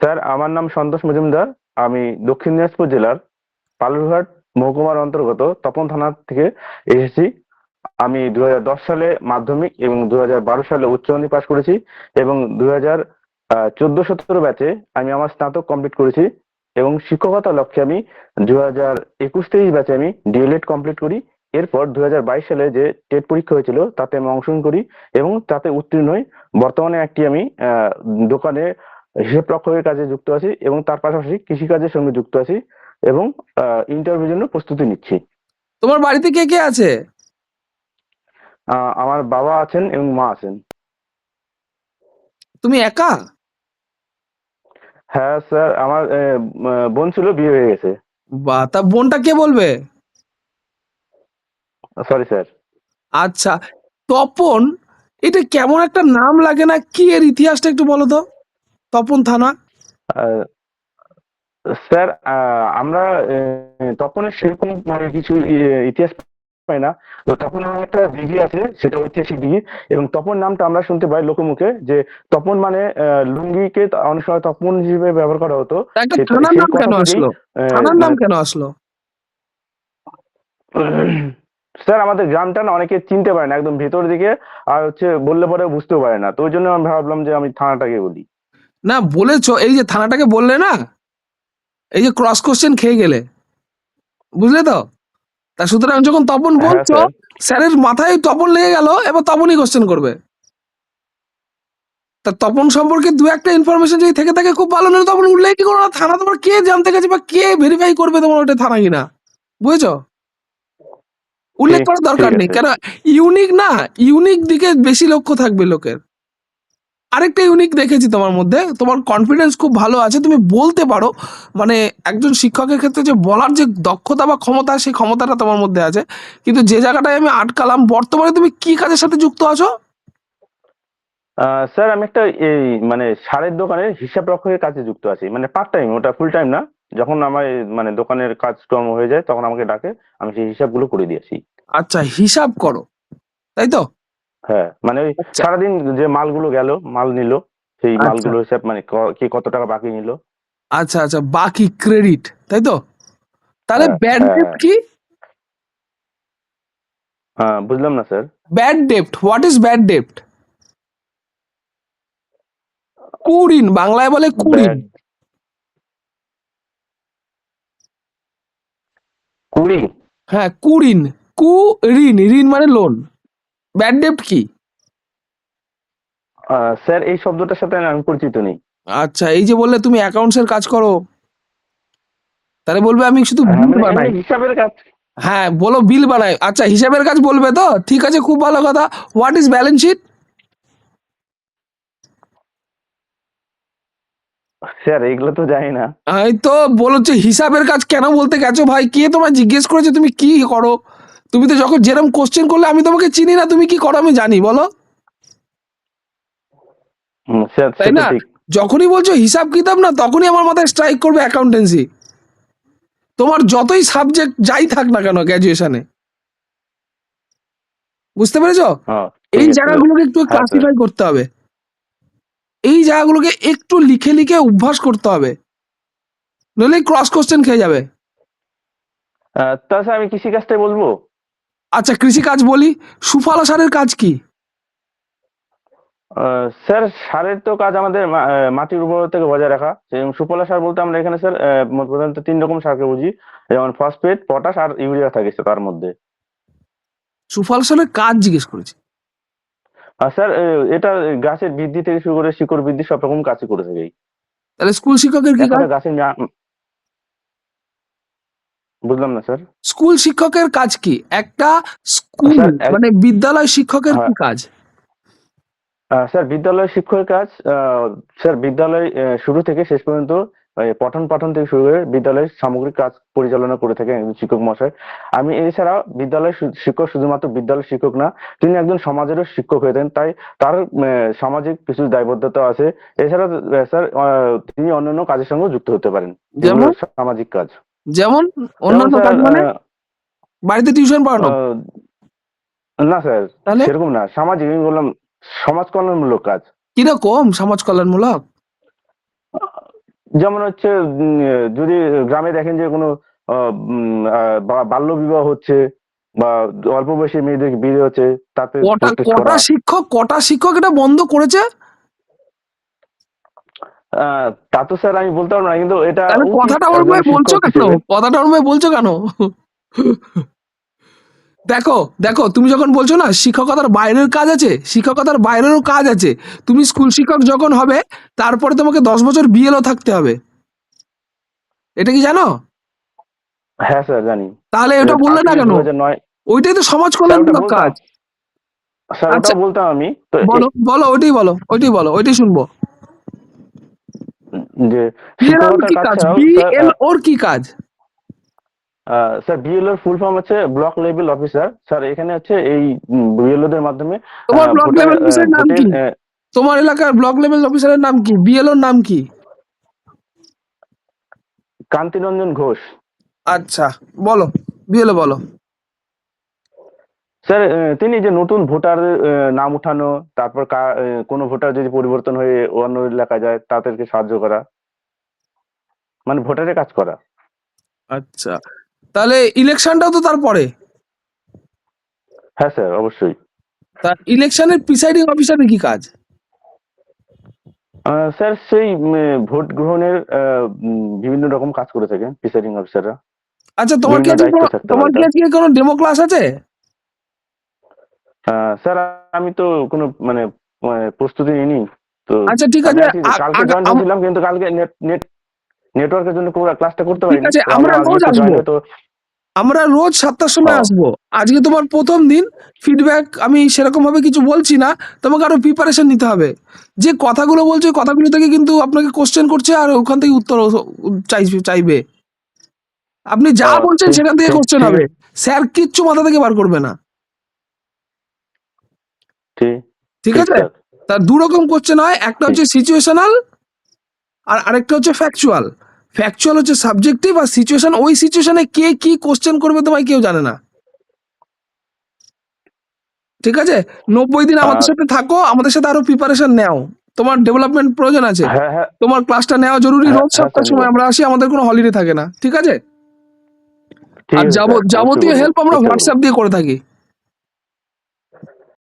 Sir, আমার নাম সন্তোষ মজুমদার। আমি দক্ষিণ দিনাজপুর জেলার পালুরঘাট মহকুমার অন্তর্গত তপন থানা থেকে এসেছি। আমি দু হাজার দশ সালে মাধ্যমিক এবং দু হাজার বারো সালে উচ্চ মাধ্যমিক পাশ করেছি এবং দু হাজার চোদ্দ সতেরো ব্যাচে আমি আমার স্নাতক কমপ্লিট করেছি এবং শিক্ষকতা লক্ষ্যে আমি দু হাজার একুশ তেইশ ব্যাচে আমি ডিএলএড কমপ্লিট করি। এরপর দু হাজার বাইশ সালে যে টেট পরীক্ষা হয়েছিল, তাতে আমি অংশগ্রহণ করি এবং তাতে উত্তীর্ণ হই। বর্তমানে একটি আমি দোকানে হিসাব রক্ষকের কাজে যুক্ত আছি এবং তার পাশাপাশি কৃষিকাজের সঙ্গে যুক্ত আছি এবং ইন্টারভিউর জন্য প্রস্তুতি নিচ্ছি। তোমার বাড়িতে কে কে আছে? আমার বাবা আছেন এবং মা আছেন। তুমি একা? হ্যাঁ স্যার আমার বোন ছিল বিয়ে হয়ে গেছে। বা তা বোনটা কে বলবে? Sorry sir. আচ্ছা তপন এটা কেমন একটা নাম লাগে না? কি এর ইতিহাসটা একটু বলো তো? তপন থানা? স্যার আমরা তপনের সেরকম মানে কিছু ইতিহাস পাই না। তো তপন আমার একটা দিঘি আছে সেটা ঐতিহাসিক দিঘি এবং তপন নামটা আমরা শুনতে পাই লোকমুখে যে তপন মানে লুঙ্গিকে অনেক সময় তপন হিসেবে ব্যবহার করা হতো। থানার নাম কেন আসলো? থানার নাম কেন আসলো? স্যার আমাদের গ্রামটা না অনেকে চিনতে পারে না একদম ভেতর দিকে আর হচ্ছে বললে পরে বুঝতেও পারে না। তো ওই জন্য আমি ভাবলাম যে আমি থানাটাকে বলি। না বলেছ এই যে থানাটাকে বললে না? এই যে ক্রস কোশ্চেন খেয়ে গেলে। বুঝলে তো? তা সুতরাং যখন তপন হ্যাঁ, বলছো স্যারের মাথায় তপন লেগে গেল এবার তপনই কোশ্চেন করবে। তা তপন সম্পর্কে দু একটা ইনফরমেশন যদি থেকে থাকে খুব ভালো নয় তপন উল্লেখ কি করো না থানা তোমার কে জানতে গেছে বা কে ভেরিফাই করবে তোমার ওটা থানা কিনা? বুঝেছ? উল্লেখ করার দরকার নেই কেন ইউনিক না ইউনিক দিকে বেশি লক্ষ্য থাকবে লোকের। আরেকটা ইউনিক দেখেছি তোমার মধ্যে। তোমার কনফিডেন্স খুব ভালো আছে তুমি বলতে পারো। মানে একজন শিক্ষকের ক্ষেত্রে যে বলার যে দক্ষতা বা ক্ষমতা সেই ক্ষমতাটা তোমার মধ্যে আছে। কিন্তু যে জায়গাটায় আমি আটকালাম বর্তমানে তুমি কি কাজের সাথে যুক্ত আছো? স্যার আমি একটা এই মানে সারের দোকানে হিসাব রক্ষকের কাজে যুক্ত আছি। মানে পার্ট টাইম ওটা ফুল টাইম না। যখন আমার মানে দোকানের কাজ কর্ম হয়ে যায় তখন আমাকে ডাকে আমি সেই হিসাবগুলো করে দিয়ে আসি। আচ্ছা হিসাব করো। তাই তো? হ্যাঁ মানে ওই আচ্ছা। সারাদিন যে মালগুলো গেল মাল নিল সেই আচ্ছা। মালগুলো হিসাব মানে ক- কত টাকা বাকি নিল। আচ্ছা আচ্ছা বাকি ক্রেডিট তাই তো? তাহলে হ্যাঁ, ব্যাড হ্যাঁ, ডেপ্ট হ্যাঁ। কি? হ্যাঁ বুঝলাম না sir. Bad ডেপ্ট what is bad ডেপ্ট কুঋণ বাংলায় বলে কুঋণ Bad- কুড়ি হ্যাঁ কুঋণ কু ঋণ ঋণ মানে লোন ব্যাড ডেপ্ট কি? স্যার এই শব্দটার সাথে আমি পরিচিত নেই। আচ্ছা এই যে বললে তুমি অ্যাকাউন্টস এর কাজ করো তাহলে বলবে আমি শুধু হ্যাঁ, বিল বানাই। হিসাবের কাজ হ্যাঁ বলো বিল বানাই। আচ্ছা হিসাবের কাজ বলবে তো? ঠিক আছে খুব ভালো কথা। What is balance sheet sir এগুলো তো জানি না। এই তো বলছে হিসাবের কাজ কেন বলতে গেছো ভাই? কে তোমায় জিজ্ঞেস করেছে? তুমি কি করো? তুমি তো যখন যেরকম কোশ্চেন করলে আমি তোমাকে চিনি না তুমি কি করো আমি জানি বলো। তাই না? যখনই বলছো হিসাব কিতাব না তখনই আমার মাথায় স্ট্রাইক করবে অ্যাকাউন্টেন্সি তোমার যতই সাবজেক্ট যাই থাক না কেন গ্র্যাজুয়েশনে বুঝতে পেরেছ? হ্যাঁ, এই জায়গাগুলোকে একটু হ্যাঁ, ক্লাসিফাই করতে হবে। এই জায়গাগুলোকে একটু লিখে লিখে অভ্যাস করতে হবে। নইলে ক্রস কোশ্চেন খেয়ে যাবে। তা আমি কৃষি কাজটাই বলব? আচ্ছা কৃষি কাজ বলি সুফলা সারের কাজ কি? স্যার সারের তো কাজ আমাদের মাটির উর্বরতাকে বজায় রাখা। যেমন সুফলা সার বলতে আমরা এখানে স্যার প্রধানত তিন রকম সারকে বুঝি। যেমন ফসফেট পটাশ আর ইউরিয়া থাকে তার মধ্যে। সুফলা সারের কাজ জিজ্ঞেস করেছি। স্যার এটা গাছের বৃদ্ধি থেকে শুরু করে শিকড় বৃদ্ধি সব রকম কাজই করে থাকে। তাহলে স্কুল শিক্ষকের কি কাজ? গাছের বুঝলাম না স্যার। স্কুল শিক্ষকের কাজ কি? একটা স্কুল মানে বিদ্যালয় শিক্ষকের কি হ্যাঁ। কাজ স্যার বিদ্যালয় শিক্ষকের কাজ স্যার বিদ্যালয় শুরু থেকে শেষ পর্যন্ত পঠন পাঠন থেকে শুরু করে বিদ্যালয়ের সামগ্রিক কাজ পরিচালনা করে থাকেন একজন শিক্ষক মহাশয়। আমি এছাড়া বিদ্যালয় শিক্ষক শুধুমাত্র বিদ্যালয় শিক্ষক না তিনি একজন সমাজেরও শিক্ষক হয়ে থাকেন তাই তার সামাজিক কিছু দায়বদ্ধতা আছে। এছাড়া স্যার তিনি অন্যান্য কাজের সঙ্গেও যুক্ত হতে পারেন। সামাজিক কাজ। যেমন অন্যান্য কাজ মানে বাড়িতে টিউশন পড়ানো। না স্যার তাহলে? সেরকম না। সামাজিক আমি বললাম সমাজ কল্যাণমূলক কাজ। কীরকম সমাজ কল্যাণমূলক? যেমন হচ্ছে যদি গ্রামে দেখেন যে কোনো বাল্য বিবাহ হচ্ছে বা অল্প বয়সী মেয়েদের বিয়ে হচ্ছে তাতে কটা শিক্ষক কটা শিক্ষক এটা বন্ধ করেছে? তা তো স্যার আমি বলতে পারব না কিন্তু এটা কথাটা একজন ওরমে বলছো কেন। কথাটা ওরমে বলছো কেন? দেখো দেখো তুমি যখন বলছো না শিক্ষকতার বাইরের কাজ আছে শিক্ষকতার বাইরেরও কাজ আছে। তুমি স্কুল শিক্ষক যখন হবে তারপরে তোমাকে দশ বছর বিএলও থাকতে হবে। এটা কি জানো? হ্যাঁ স্যার জানি। তাহলে এটা বললে না কেন? ওইটাই তো সমাজ কল্যাণমূলক কাজ। স্যার আচ্ছা। ওটা বলতাম আমি বলো বলো ওইটাই বলো ওইটাই বলো ওইটাই শুনব যে বিএলওর শিক্ষকতার কি কাজ কাজ ছাড়াও স্যার, বিএল ওর কি কাজ? স্যার বিএলওর ফুল ফর্ম হচ্ছে ব্লক লেভেল অফিসার স্যার এখানে হচ্ছে এই বিএলও দের মাধ্যমে তোমার ব্লক লেভেল অফিসারের নাম কি? তোমার এলাকার ব্লক লেভেল অফিসারের নাম কি? বিএলওর নাম কি? কান্তিরঞ্জন ঘোষ। আচ্ছা বলো বিএলও বলো। স্যার তিনি যে নতুন ভোটার নাম উঠানো তারপর কোনো ভোটার যদি পরিবর্তন হয়ে অন্য এলাকায় যায় তাদেরকে সাহায্য করা মানে ভোটারের কাজ করা। আচ্ছা। তাহলে ইলেকশনটাও তো তারপরে? হ্যাঁ স্যার অবশ্যই। তা ইলেকশনের প্রিসাইডিং অফিসারের কি কাজ? স্যার সেই ভোট গ্রহণের বিভিন্ন রকম কাজ করে থাকেন প্রিসাইডিং অফিসাররা। আচ্ছা তোমার কি তোমার কি কোনো ডেমো ক্লাস আছে? স্যার আমি তো কোনো মানে মানে প্রস্তুতি নিইনি। তো আচ্ছা ঠিক আছে কালকে জয়েন করেছিলাম কিন্তু কালকে নেট নেট নেটওয়ার্কের জন্য পুরো ক্লাসটা করতে ঠিক পারিনি। আছে, আমরা রোজ আসব। তো আমরা রোজ সাতটার সময় ও। আসব। আজকে তোমার প্রথম দিন ফিডব্যাক আমি সেরকম ভাবে কিছু বলছি না তোমাকে আরও প্রিপারেশন নিতে হবে। যে কথাগুলো বলছে কথাগুলো থেকে কিন্তু আপনাকে কোশ্চেন করছে আর ওখান থেকে উত্তর চাইবে চাইবে। আপনি যা বলছেন সেখান থেকে কোশ্চেন হবে। স্যার কিচ্ছু মাথা থেকে বার করবে না ঠিক ঠিক আছে? তার দু রকম কোশ্চেন হয় একটা হচ্ছে সিচুয়েশনাল আর আরেকটা হচ্ছে ফ্যাকচুয়াল ফ্যাকচুয়াল হচ্ছে সাবজেক্টিভ আর সিচুয়েশন ওই সিচুয়েশনে কে কি কোশ্চেন করবে তোমায় কেউ জানে না। ঠিক আছে? নব্বই দিন আমাদের সাথে থাকো আমাদের সাথে আরও প্রিপারেশন নেও। তোমার ডেভেলপমেন্ট প্রয়োজন আছে। হ্যাঁ হ্যাঁ। তোমার ক্লাসটা নেওয়া জরুরি হ্যাঁ, রোজ স্যার, সময় আমরা আসি আমাদের কোনো হলিডে থাকে না। ঠিক আছে? আর যাবতীয় হেল্প আমরা হোয়াটসঅ্যাপ দিয়ে করে থাকি।